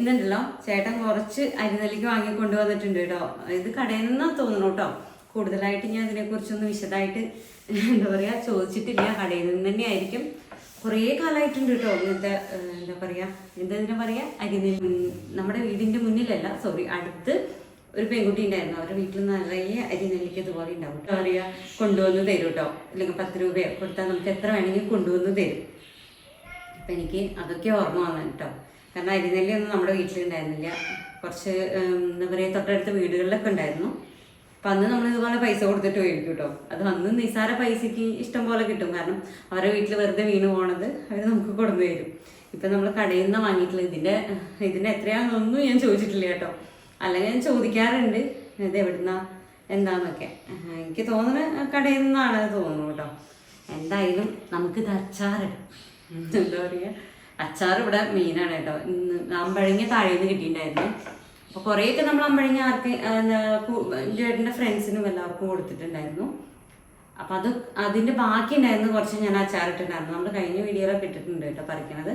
ഇന്നുണ്ടല്ലോ ചേട്ടൻ കുറച്ച് അരിനെല്ലിക്ക് വാങ്ങി കൊണ്ടുവന്നിട്ടുണ്ട് കേട്ടോ. ഇത് കടയിൽ നിന്നാ തോന്നുന്നു കേട്ടോ. കൂടുതലായിട്ട് ഞാൻ ഇതിനെക്കുറിച്ചൊന്ന് വിശദമായിട്ട് എന്താ പറയുക ചോദിച്ചിട്ടില്ല. കടയിൽ നിന്ന് തന്നെ ആയിരിക്കും. കുറേ കാലമായിട്ടുണ്ട് കേട്ടോ ഇങ്ങനത്തെ എന്താ പറയുക എന്താ ഇതിനെ പറയുക അരിനെല്ലി. നമ്മുടെ വീടിന്റെ മുന്നിലല്ല സോറി അടുത്ത് ഒരു പെൺകുട്ടി ഉണ്ടായിരുന്നു. അവരുടെ വീട്ടിൽ നിറയെ അരിനെല്ലിക്ക് ഇതുപോലെ ഉണ്ടാവും. എന്താ പറയുക കൊണ്ടുവന്ന് തരും കേട്ടോ. അല്ലെങ്കിൽ പത്ത് രൂപയോ കൊടുത്താൽ നമുക്ക് എത്ര വേണമെങ്കിൽ കൊണ്ടുവന്ന് തരും. അപ്പം എനിക്ക് അതൊക്കെ ഓർമ്മ വന്നു കേട്ടോ. കാരണം അരിനെല്ലൊന്നും നമ്മുടെ വീട്ടിലുണ്ടായിരുന്നില്ല. കുറച്ച് എന്താ പറയുക തൊട്ടടുത്ത വീടുകളിലൊക്കെ ഉണ്ടായിരുന്നു. അപ്പം അന്ന് നമ്മൾ ഇതുപോലെ പൈസ കൊടുത്തിട്ട് മേടിക്കും കേട്ടോ അത് അന്ന് നിസാര പൈസക്ക് ഇഷ്ടം പോലെ കിട്ടും. കാരണം അവരുടെ വീട്ടിൽ വെറുതെ വീണ് പോണത് അവർ നമുക്ക് കൊടുന്നു തരും. ഇപ്പം നമ്മൾ കടയിൽ നിന്ന് വാങ്ങിയിട്ടുള്ള ഇതിന്റെ ഇതിന്റെ എത്രയാണെന്നൊന്നും ഞാൻ ചോദിച്ചിട്ടില്ല കേട്ടോ അല്ലെങ്കിൽ ഞാൻ ചോദിക്കാറുണ്ട്. ഇത് എവിടുന്ന എന്താന്നൊക്കെ. എനിക്ക് തോന്നുന്നത് കടയിൽ നിന്നാണ് തോന്നുന്നു കേട്ടോ എന്തായാലും നമുക്കിത് അച്ചാറിടും. എന്താ പറയുക അച്ചാർ ഇവിടെ മെയിനാണ് കേട്ടോ. അമ്പഴങ്ങി താഴെ നിന്ന് കിട്ടിയിട്ടുണ്ടായിരുന്നു. അപ്പോൾ കുറേയൊക്കെ നമ്മൾ അമ്പഴങ്ങ ആർക്ക് ചേട്ടന്റെ ഫ്രണ്ട്സിനും എല്ലാവർക്കും കൊടുത്തിട്ടുണ്ടായിരുന്നു. അപ്പം അത് അതിന്റെ ബാക്കി ഉണ്ടായിരുന്നു കുറച്ച് ഞാൻ അച്ചാറിട്ടുണ്ടായിരുന്നു നമ്മൾ കഴിഞ്ഞ വീഡിയോയിലൊക്കെ ഇട്ടിട്ടുണ്ട് കേട്ടോ പറിക്കണത്.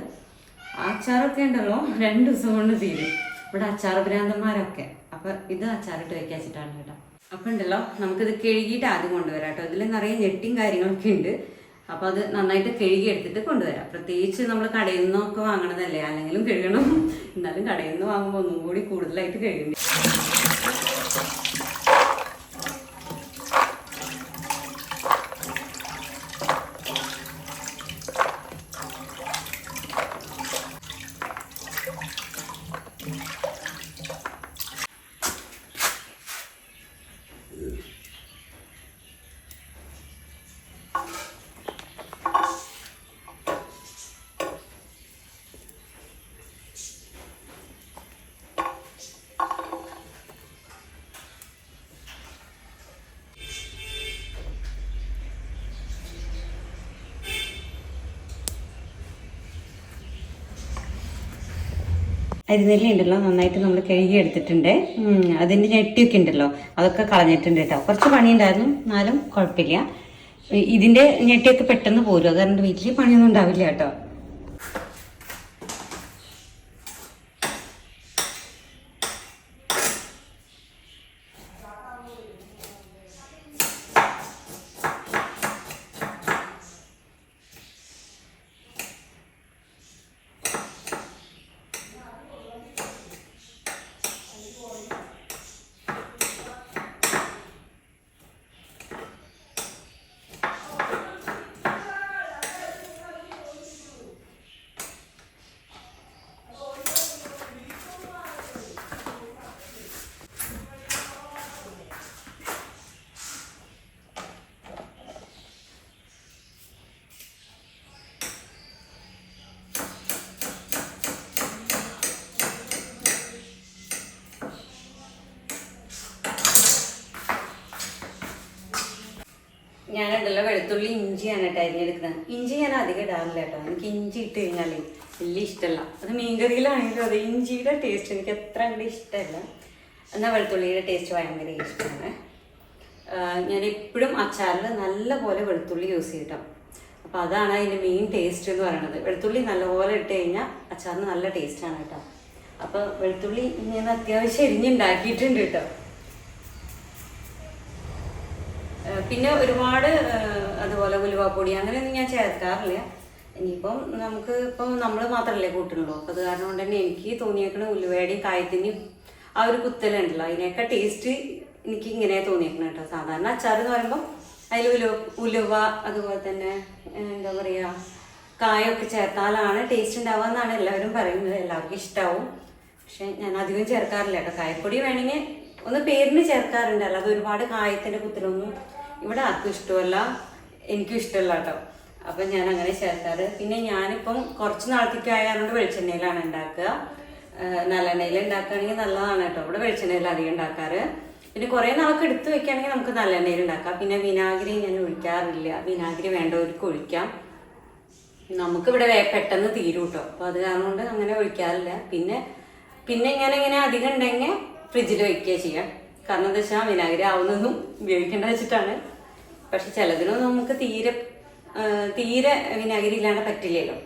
ആ അച്ചാറൊക്കെ ഉണ്ടല്ലോ രണ്ട് ദിവസം കൊണ്ട് തീരും. ഇവിടെ അച്ചാർ ഭ്രാന്തന്മാരൊക്കെ. അപ്പം ഇത് അച്ചാറിട്ട് വെക്കാൻ വെച്ചിട്ടാണ് കേട്ടോ. അപ്പം ഉണ്ടല്ലോ നമുക്കിത് കഴുകിയിട്ട് ആദ്യം കൊണ്ടുവരാം കേട്ടോ. ഇതിൽ നിറയെ ഞെട്ടിയും കാര്യങ്ങളൊക്കെ ഉണ്ട്. അപ്പോൾ അത് നന്നായിട്ട് കഴുകി എടുത്തിട്ട് കൊണ്ടുവരാം. പ്രത്യേകിച്ച് നമ്മൾ കടയിൽ നിന്നൊക്കെ വാങ്ങണതല്ലേ? അല്ലെങ്കിലും കഴുകണം. എന്നാലും കടയിൽ നിന്ന് വാങ്ങുമ്പോൾ ഒന്നും കൂടി കൂടുതലായിട്ട് കഴുകണ്ടി. അരിനെല്ലി ഉണ്ടല്ലോ നന്നായിട്ട് നമ്മൾ കഴുകി എടുത്തിട്ടുണ്ട് അതിന്റെ ഞെട്ടിയൊക്കെ ഉണ്ടല്ലോ അതൊക്കെ കളഞ്ഞിട്ടുണ്ട് കേട്ടോ. കുറച്ച് പണിയുണ്ടായിരുന്നു എന്നാലും കുഴപ്പമില്ല. ഇതിന്റെ ഞെട്ടിയൊക്കെ പെട്ടെന്ന് പോരും. അത് കാരണം വീട്ടിൽ പണിയൊന്നും ഉണ്ടാവില്ല കേട്ടോ. വെളുത്തുള്ളി ഇഞ്ചിയാണ് കേട്ടോ അരിഞ്ഞെടുക്കുന്നത്. ഇഞ്ചി ഞാൻ അധികം ഇടാറില്ല കേട്ടോ. എനിക്ക് ഇഞ്ചി ഇട്ട് കഴിഞ്ഞാൽ വലിയ ഇഷ്ടമല്ല അത് മീൻകറിയിലാണെങ്കിലും അതെ ഇഞ്ചിയുടെ ടേസ്റ്റ് എനിക്ക് അത്ര അങ്ങോട്ട് ഇഷ്ടമല്ല എന്നാൽ വെളുത്തുള്ളിയുടെ ടേസ്റ്റ് ഭയങ്കര ഇഷ്ടമാണ്. ഞാൻ എപ്പോഴും അച്ചാറിൽ നല്ലപോലെ വെളുത്തുള്ളി യൂസ് ചെയ്യട്ടോ. അപ്പോൾ അതാണ് അതിന്റെ മെയിൻ ടേസ്റ്റ് എന്ന് പറയുന്നത് വെളുത്തുള്ളി നല്ലപോലെ ഇട്ട് കഴിഞ്ഞാൽ അച്ചാറിന് നല്ല ടേസ്റ്റാണ് കേട്ടോ. അപ്പോൾ വെളുത്തുള്ളി ഞാൻ അത്യാവശ്യം എരിഞ്ഞുണ്ടാക്കിയിട്ടുണ്ട് കേട്ടോ. പിന്നെ ഒരുപാട് അതുപോലെ ഉലുവാപ്പൊടി അങ്ങനെയൊന്നും ഞാൻ ചേർക്കാറില്ല. ഇനിയിപ്പം നമുക്ക് ഇപ്പം നമ്മൾ മാത്രമല്ലേ കൂട്ടുള്ളൂ അപ്പം അത് കാരണം കൊണ്ട് തന്നെ എനിക്ക് തോന്നിയേക്കണ ഉലുവയുടെയും കായത്തിന്റെയും ആ ഒരു കുത്തലുണ്ടല്ലോ. അതിനൊക്കെ ടേസ്റ്റ് എനിക്ക് ഇങ്ങനെ തോന്നിയേക്കണം കേട്ടോ. സാധാരണ അച്ചാർ എന്ന് പറയുമ്പോൾ അതിൽ ഉലു ഉലുവ അതുപോലെ തന്നെ എന്താ പറയുക കായൊക്കെ ചേർത്താലാണ് ടേസ്റ്റ് ഉണ്ടാവുക എന്നാണ് എല്ലാവരും പറയുന്നത്. എല്ലാവർക്കും ഇഷ്ടമാവും പക്ഷെ ഞാൻ അധികം ചേർക്കാറില്ല കേട്ടോ. കായപ്പൊടി വേണമെങ്കിൽ ഒന്ന് പേരിന് ചേർക്കാറുണ്ട്. അല്ലാതെ ഒരുപാട് കായത്തിന്റെ കുത്തിലൊന്നും ഇവിടെ ആർക്കും ഇഷ്ടമല്ല. എനിക്കും ഇഷ്ടമല്ല കേട്ടോ. അപ്പൊ ഞാൻ അങ്ങനെ ചേർത്താറ്. പിന്നെ ഞാനിപ്പം കുറച്ച് നാളത്തേക്ക് ആയതുകൊണ്ട് വെളിച്ചെണ്ണയിലാണ് ഉണ്ടാക്കുക. നല്ലെണ്ണയിൽ ഉണ്ടാക്കുകയാണെങ്കിൽ നല്ലതാണ് കേട്ടോ. ഇവിടെ വെളിച്ചെണ്ണയിൽ അധികം ഉണ്ടാക്കാറ്. പിന്നെ കുറേ നാൾക്ക് എടുത്തു വെക്കുകയാണെങ്കിൽ നമുക്ക് നല്ലെണ്ണയിൽ ഉണ്ടാക്കാം. പിന്നെ വിനാഗിരി ഞാൻ ഒഴിക്കാറില്ല. വിനാഗിരി വേണ്ടവർക്ക് ഒഴിക്കാം. നമുക്കിവിടെ പെട്ടെന്ന് തീരും കേട്ടോ. അപ്പൊ അത് കാരണം കൊണ്ട് അങ്ങനെ ഒഴിക്കാറില്ല. പിന്നെ പിന്നെ ഇങ്ങനെ ഇങ്ങനെ അധികം ഉണ്ടെങ്കിൽ ഫ്രിഡ്ജിൽ വയ്ക്കുക ചെയ്യാം. കാരണം എന്താ വെച്ചാൽ വിനാഗിരി ആവുന്നതും ഉപയോഗിക്കേണ്ട വെച്ചിട്ടാണ്. പക്ഷെ ചിലതിനൊന്നും നമുക്ക് തീരെ തീരെ വിനാഗിരി ഇല്ലാണ്ട് പറ്റില്ലല്ലോ.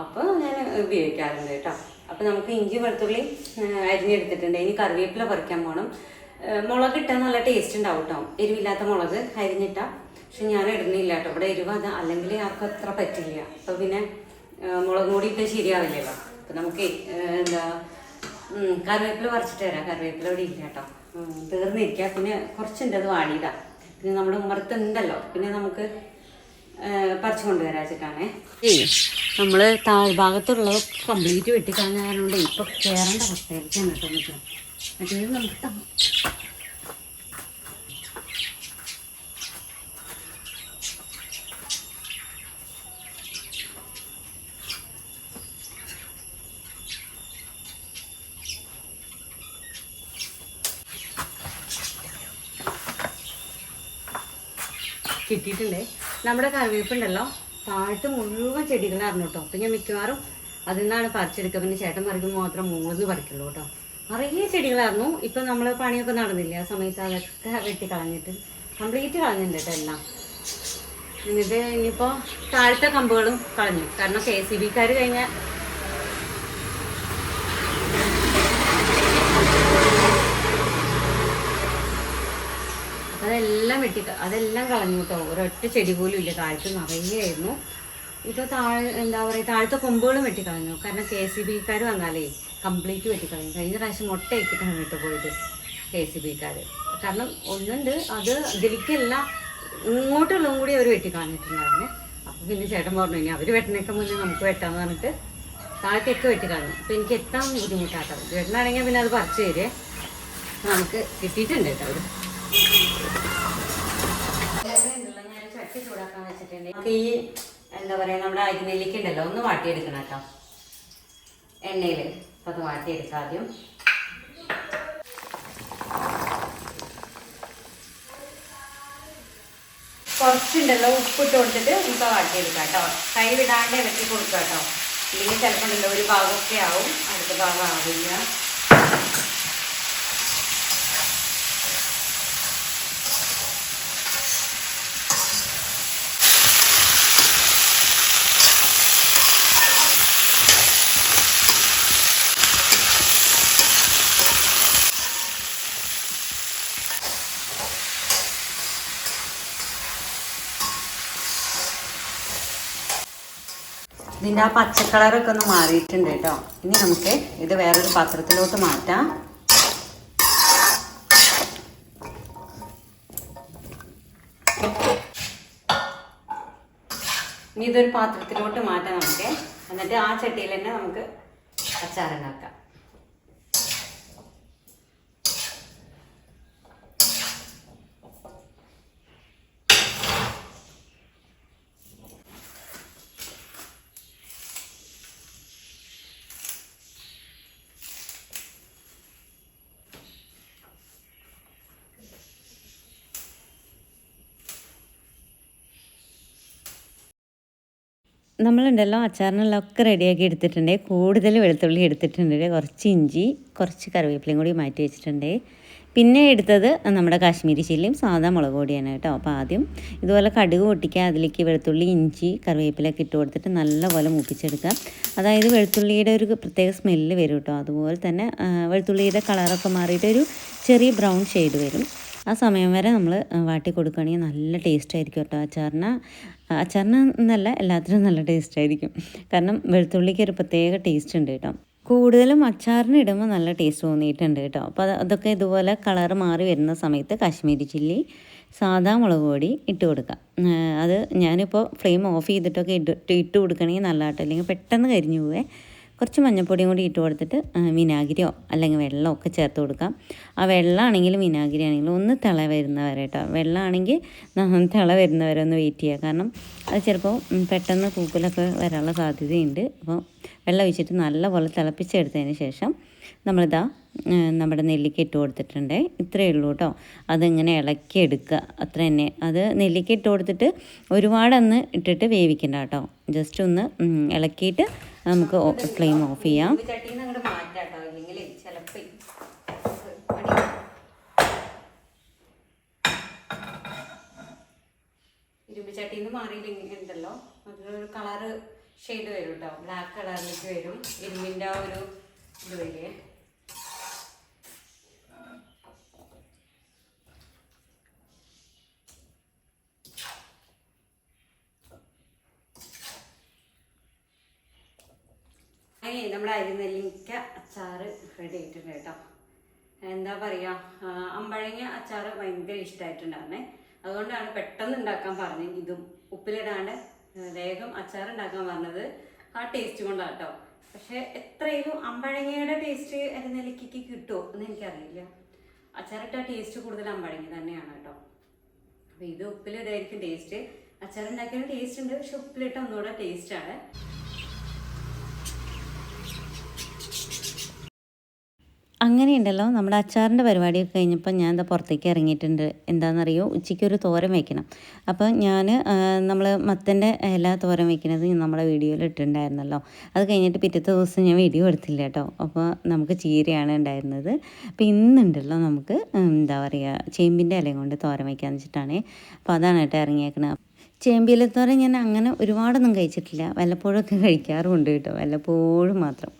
അപ്പോൾ ഞാൻ ഉപയോഗിക്കാറുണ്ട് കേട്ടോ. അപ്പോൾ നമുക്ക് ഇഞ്ചി വെളുത്തുള്ളി അരിഞ്ഞെടുത്തിട്ടുണ്ട് ഇനി കറിവേപ്പില പറിക്കാൻ പോകണം മുളക് ഇട്ടാൽ നല്ല ടേസ്റ്റ് ഉണ്ടാവും കേട്ടോ. എരിവില്ലാത്ത മുളക് അരിഞ്ഞിട്ട. പക്ഷെ ഞാൻ ഇടുന്നില്ല കേട്ടോ. ഇവിടെ എരിവ് അത് അല്ലെങ്കിൽ ആർക്കും അത്ര പറ്റില്ല. അപ്പോൾ പിന്നെ മുളക് കൂടി ഇട്ട് ശരിയാവില്ലല്ലോ. അപ്പോൾ നമുക്ക് എന്താ കറിവേപ്പില പറിച്ചിട്ട് തരാം കറിവേപ്പില ഇവിടെ ഇല്ല കേട്ടോ. തീർന്നിരിക്കുക പിന്നെ കുറച്ചുണ്ട് അത് വാടിയതാ. പിന്നെ നമ്മുടെ ഉമ്മർത്ത് ഉണ്ടല്ലോ പിന്നെ നമുക്ക് പറിച്ചു കൊണ്ടുവരാ വെച്ചിട്ടാണേ. നമ്മൾ താഴ്ഭാഗത്തുള്ളത് കംപ്ലീറ്റ് വെട്ടിക്കളഞ്ഞ കാരണം കൊണ്ട് ഇപ്പൊ കയറേണ്ട അവസ്ഥയിലേക്കാണ് കേട്ടോ നിൽക്കുന്നത് മറ്റേത് നമുക്ക് കിട്ടിയിട്ടില്ലേ നമ്മുടെ കറിവേപ്പുണ്ടല്ലോ. താഴത്ത് മുഴുവൻ ചെടികളായിരുന്നു കേട്ടോ അപ്പം ഞാൻ മിക്കവാറും അതിൽ നിന്നാണ് പറിച്ചെടുക്കുക. പിന്നെ ചേട്ടൻ പറിക്കുമ്പോൾ മാത്രം മൂന്ന് പറിക്കുള്ളൂ കേട്ടോ. നിറയെ ചെടികളായിരുന്നു. ഇപ്പം നമ്മൾ പണിയൊക്കെ നടന്നില്ല? ആ സമയത്ത് അതൊക്കെ വെട്ടി കളഞ്ഞിട്ട് കംപ്ലീറ്റ് കളഞ്ഞിട്ടുണ്ട് കേട്ടോ എല്ലാം. എന്നിട്ട് ഇനിയിപ്പോൾ താഴത്തെ കമ്പുകളും കളഞ്ഞു. കാരണം കെ സി ബിക്കാർ കഴിഞ്ഞാൽ അതെല്ലാം വെട്ടി അതെല്ലാം കളഞ്ഞു കേട്ടോ ഒരൊറ്റ ചെടി പോലും ഇല്ല. താഴത്ത് നിറയെയായിരുന്നു ഇപ്പോൾ താഴെ എന്താ പറയുക താഴത്തെ കൊമ്പുകളും വെട്ടിക്കളഞ്ഞു. കാരണം കെ സി ബിക്കാർ വന്നാലേ കംപ്ലീറ്റ് വെട്ടിക്കളഞ്ഞു കഴിഞ്ഞ പ്രാവശ്യം മുട്ട ഇട്ടിട്ടാണ് കേട്ടോ പോയത് കെ സി ബിക്കാർ കാരണം ഒന്നുണ്ട് അത് ഇതിലേക്കല്ല ഇങ്ങോട്ടുള്ളതും കൂടി അവർ വെട്ടിക്കളഞ്ഞിട്ടുണ്ടായിരുന്നു. അപ്പോൾ പിന്നെ ചേട്ടൻ പറഞ്ഞു ഇനി അവർ വെട്ടണേക്ക് മുന്നേ നമുക്ക് വെട്ടാന്ന് പറഞ്ഞിട്ട് താഴത്തേക്ക് വെട്ടിക്കളഞ്ഞു. അപ്പോൾ എനിക്ക് എത്താൻ ബുദ്ധിമുട്ടാട്ടോ. ചേട്ടനാണെങ്കിൽ പിന്നെ അത് പറിച്ചു തരേ നമുക്ക് കിട്ടിയിട്ടുണ്ട് കേട്ടോ അവർ ചട്ടി ചൂടാക്കാൻ വെച്ചിട്ടുണ്ട് നമുക്ക് ഈ എന്താ പറയാ നമ്മുടെ അരിനെല്ലിക്ക ഉണ്ടല്ലോ ഒന്ന് വാട്ടിയെടുക്കണം കേട്ടോ. എണ്ണയിൽ അപ്പൊ അത് വാട്ടിയെടുക്കാം ആദ്യം. കുറച്ചുണ്ടല്ലോ ഉപ്പിട്ട് കൊടുത്തിട്ട് നമുക്ക് വാട്ടിയെടുക്കാം കേട്ടോ. കൈ വിടാണ്ട് ഇളക്കി കൊടുക്കാം കേട്ടോ. ഇല്ലെങ്കിൽ ചിലപ്പോൾ ഒരു ഭാഗമൊക്കെ ആവും അടുത്ത ഭാഗം ആവില്ല. ഇതിന്റെ ആ പച്ച കളറൊക്കെ ഒന്ന് മാറിയിട്ടുണ്ട് കേട്ടോ. ഇനി നമുക്ക് ഇത് വേറൊരു പാത്രത്തിലോട്ട് മാറ്റാം. ഇനി ഇതൊരു പാത്രത്തിലോട്ട് മാറ്റാം നമുക്ക്. എന്നിട്ട് ആ ചട്ടിയിൽ തന്നെ നമുക്ക് അച്ചാറുണ്ടാക്കാം നമ്മളുണ്ടല്ലോ അച്ചാറിനെല്ലാം ഒക്കെ റെഡിയാക്കി എടുത്തിട്ടുണ്ട്. കൂടുതൽ വെളുത്തുള്ളി എടുത്തിട്ടുണ്ട്. കുറച്ച് ഇഞ്ചി കുറച്ച് കറിവേപ്പിലയും കൂടി മാറ്റി വെച്ചിട്ടുണ്ട്. പിന്നെ എടുത്തത് നമ്മുടെ കാശ്മീരി ചില്ലിയും സാധാ മുളക് പൊടിയാണ് കേട്ടോ. അപ്പോൾ ആദ്യം ഇതുപോലെ കടുക് പൊട്ടിക്കുക അതിലേക്ക് വെളുത്തുള്ളി ഇഞ്ചി കറിവേപ്പിലൊക്കെ ഇട്ട് കൊടുത്തിട്ട് നല്ലപോലെ മൂപ്പിച്ചെടുക്കുക. അതായത് വെളുത്തുള്ളിയുടെ ഒരു പ്രത്യേക സ്മെല്ല് വരും കേട്ടോ. അതുപോലെ തന്നെ വെളുത്തുള്ളിയുടെ കളറൊക്കെ മാറിയിട്ട് ഒരു ചെറിയ ബ്രൗൺ ഷെയ്ഡ് വരും. ആ സമയം വരെ നമ്മൾ വാട്ടി കൊടുക്കുകയാണെങ്കിൽ നല്ല ടേസ്റ്റ് ആയിരിക്കും കേട്ടോ അച്ചാറിന്. അച്ചാറിന് എന്നല്ല എല്ലാത്തിനും നല്ല ടേസ്റ്റ് ആയിരിക്കും. കാരണം വെളുത്തുള്ളിക്ക് ഒരു പ്രത്യേക ടേസ്റ്റ് ഉണ്ട് കേട്ടോ. കൂടുതലും അച്ചാറിന് ഇടുമ്പോൾ നല്ല ടേസ്റ്റ് തോന്നിയിട്ടുണ്ട് കേട്ടോ. അപ്പോൾ അത് അതൊക്കെ ഇതുപോലെ കളർ മാറി വരുന്ന സമയത്ത് കാശ്മീരി ചില്ലി സാധാ മുളക് പൊടി ഇട്ട് കൊടുക്കാം ആ, അത് ഞാനിപ്പോൾ ഫ്ലെയിം ഓഫ് ചെയ്തിട്ടൊക്കെ ഇട്ട് ഇട്ട് കൊടുക്കണമെങ്കിൽ നല്ലതായിട്ട് അല്ലെങ്കിൽ പെട്ടെന്ന് കരിഞ്ഞു പോവേ. കുറച്ച് മഞ്ഞൾപ്പൊടിയും കൂടി ഇട്ട് കൊടുത്തിട്ട് വിനാഗിരിയോ അല്ലെങ്കിൽ വെള്ളമോ ഒക്കെ ചേർത്ത് കൊടുക്കാം. ആ വെള്ളമാണെങ്കിലും വിനാഗിരി ആണെങ്കിലും ഒന്ന് തിള വരുന്നവരെ കേട്ടോ വെള്ളമാണെങ്കിൽ തിള വരുന്നവരെ ഒന്ന് വെയിറ്റ് ചെയ്യുക കാരണം അത് ചിലപ്പോൾ പെട്ടെന്ന് കൂക്കലൊക്കെ വരാനുള്ള സാധ്യതയുണ്ട്. അപ്പോൾ വെള്ളം ഒഴിച്ചിട്ട് നല്ലപോലെ തിളപ്പിച്ചെടുത്തതിന് ശേഷം നമ്മളിതാ നമ്മുടെ നെല്ലിക്ക ഇട്ട് കൊടുത്തിട്ടുണ്ട്. ഇത്രയേ ഉള്ളൂ കേട്ടോ അതിങ്ങനെ ഇളക്കി എടുക്കുക അത്ര തന്നെ. അത് നെല്ലിക്ക ഇട്ട് കൊടുത്തിട്ട് ഒരുപാടൊന്ന് ഇട്ടിട്ട് വേവിക്കണ്ട കേട്ടോ ജസ്റ്റ് ഒന്ന് ഇളക്കിയിട്ട് നമുക്ക് ഫ്ലെയിം ഓഫ് ചെയ്യാം. ചട്ടിന്ന് ചിലപ്പോൾ ഇരുമ്പ് ചട്ടിന്ന് മാറിയിട്ടുണ്ടല്ലോ അതിലൊരു കളറ് ഷെയ്ഡ് വരും കേട്ടോ ബ്ലാക്ക് കളറിലേക്ക് വരും. ഇരുമ്പിന്റെ ആ ഒരു ഇത് വരികയെ അങ്ങനെ നമ്മുടെ അരിനെല്ലിക്ക അച്ചാറ് റെഡി ആയിട്ടുണ്ട് കേട്ടോ. എന്താ പറയുക അമ്പഴങ്ങ അച്ചാറ് ഭയങ്കര ഇഷ്ടമായിട്ടുണ്ടായിരുന്നേ അതുകൊണ്ടാണ് പെട്ടെന്ന് ഉണ്ടാക്കാൻ പറഞ്ഞത്. ഇതും ഉപ്പിലിടാണ്ട് വേഗം അച്ചാർ ഉണ്ടാക്കാൻ പറഞ്ഞത് ആ ടേസ്റ്റ് കൊണ്ടാണ് കേട്ടോ. പക്ഷെ എത്രയും അമ്പഴങ്ങയുടെ ടേസ്റ്റ് അരിനെല്ലിക്കയ്ക്ക് കിട്ടുമോ എന്ന് എനിക്കറിയില്ല. അച്ചാറിട്ട ടേസ്റ്റ് കൂടുതൽ അമ്പഴങ്ങ തന്നെയാണ് കേട്ടോ. അപ്പൊ ഇത് ഉപ്പിലിടായിരിക്കും ടേസ്റ്റ് അച്ചാറുണ്ടാക്കിയ ടേസ്റ്റ് ഉണ്ട് പക്ഷെ ഉപ്പിലിട്ട ഒന്നുകൂടെ ടേസ്റ്റ് അങ്ങനെയുണ്ടല്ലോ. നമ്മുടെ അച്ചാറിന്റെ പരിപാടിയൊക്കെ കഴിഞ്ഞപ്പോൾ ഞാൻ എന്താ പുറത്തേക്ക് ഇറങ്ങിയിട്ടുണ്ട്. എന്താണെന്നറിയോ? ഉച്ചയ്ക്ക് ഒരു തോരൻ വെക്കണം. അപ്പോൾ ഞാൻ നമ്മൾ മത്തന്റെ ഇല തോരൻ വയ്ക്കുന്നത് നമ്മളെ വീഡിയോയിൽ ഇട്ടിട്ടുണ്ടായിരുന്നല്ലോ. അത് കഴിഞ്ഞിട്ട് പിറ്റത്തെ ദിവസം ഞാൻ വീഡിയോ എടുത്തില്ല കേട്ടോ. അപ്പോൾ നമുക്ക് ചീരയാണ് ഉണ്ടായിരുന്നത്. അപ്പോൾ ഇന്നുണ്ടല്ലോ നമുക്ക് എന്താ പറയുക ചേമ്പിന്റെ ഇലയും കൊണ്ട് തോരൻ വയ്ക്കാന്ന് വെച്ചിട്ടാണ്. അപ്പോൾ അതാണ് കേട്ടോ ഇറങ്ങിയേക്കണത്. ചേമ്പിലത്തോരൻ ഞാൻ അങ്ങനെ ഒരുപാടൊന്നും കഴിച്ചിട്ടില്ല. വല്ലപ്പോഴൊക്കെ കഴിക്കാറുമുണ്ട് കേട്ടോ. വല്ലപ്പോഴും മാത്രം.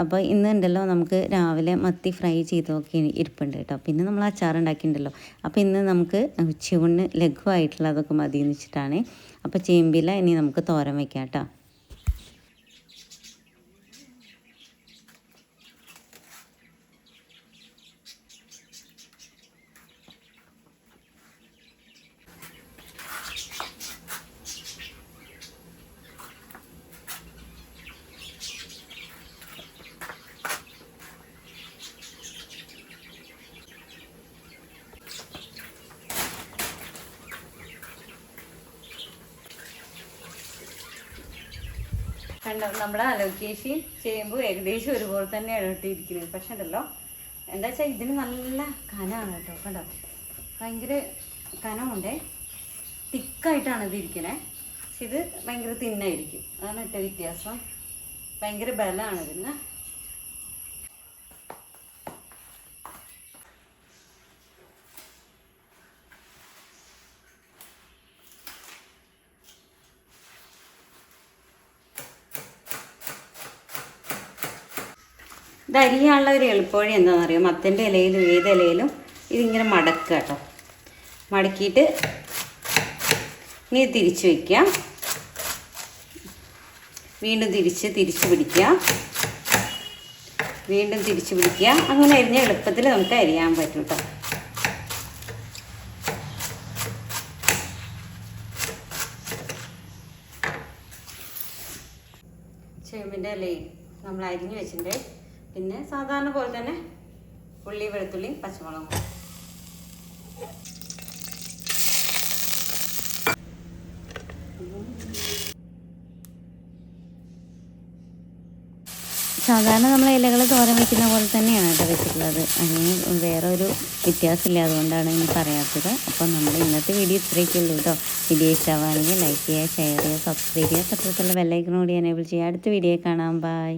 അപ്പോൾ ഇന്ന് ഉണ്ടല്ലോ നമുക്ക് രാവിലെ മത്തി ഫ്രൈ ചെയ്തൊക്കെ ഇരിപ്പുണ്ട് കേട്ടോ. പിന്നെ നമ്മൾ അച്ചാർ ഉണ്ടാക്കിയിട്ടുണ്ടല്ലോ അപ്പോൾ ഇന്ന് നമുക്ക് ഉച്ചയൂണിന് ലഘുവായിട്ടുള്ളതൊക്കെ മതി എന്ന് വെച്ചിട്ടാണ്. അപ്പോൾ ചേമ്പില ഇനി നമുക്ക് തോരൻ വയ്ക്കാം കേട്ടോ. കണ്ടോ നമ്മുടെ അലോക്കേഷൻ ചെയ്യുമ്പോൾ ഏകദേശം ഒരുപോലെ തന്നെയാണ് കേട്ടോ പക്ഷെ ഉണ്ടല്ലോ എന്താ വെച്ചാൽ ഇതിന് നല്ല കനമാണ് കേട്ടോ കണ്ടോ? ഭയങ്കര കനമുണ്ടേ. തിക്കായിട്ടാണ് ഇത് ഇരിക്കണേ. പക്ഷെ ഇത് ഭയങ്കര തിന്നായിരിക്കും. അതാണ് ഏറ്റവും വ്യത്യാസം. ഭയങ്കര ബലമാണ് ഇതിന്. ഇത് അരിയാനുള്ള ഒരു എളുപ്പവഴി എന്താണെന്നറിയോ? മത്തന്റെ ഇലയിലും ഏത് ഇലയിലും ഇതിങ്ങനെ മടക്കുക കേട്ടോ. മടക്കിയിട്ട് ഇത് തിരിച്ച് വയ്ക്കുക വീണ്ടും തിരിച്ച് തിരിച്ച് പിടിക്കുക. വീണ്ടും തിരിച്ച് പിടിക്കുക. അങ്ങനെ അരിഞ്ഞ എളുപ്പത്തിൽ നമുക്ക് അരിയാൻ പറ്റും കേട്ടോ. ചേമ്പിന്റെ ഇലയും നമ്മൾ അരിഞ്ഞ് വെച്ചിട്ടുണ്ട്. പിന്നെ സാധാരണ പോലെ തന്നെ ഉള്ളി വെളുത്തുള്ളി പച്ചമുളകും. സാധാരണ നമ്മൾ ഇലകൾ തോരൻ വെക്കുന്ന പോലെ തന്നെയാണ് കേട്ടോ വെച്ചിട്ടുള്ളത്. അതിന് വേറെ ഒരു വ്യത്യാസമില്ല അതുകൊണ്ടാണ് ഇനി പറയാത്തത്. അപ്പോൾ നമ്മൾ ഇന്നത്തെ വീഡിയോ ഇത്രയൊക്കെ ഉള്ളൂ കേട്ടോ. വീഡിയോ ഇഷ്ടമാണെങ്കിൽ ലൈക്ക് ചെയ്യുക ഷെയർ ചെയ്യുക സബ്സ്ക്രൈബ് ചെയ്യുക. പത്രത്തിലുള്ള ബെല്ലൈക്കൺ കൂടി എനേബിൾ ചെയ്യുക. അടുത്ത വീഡിയോ കാണാം. ബൈ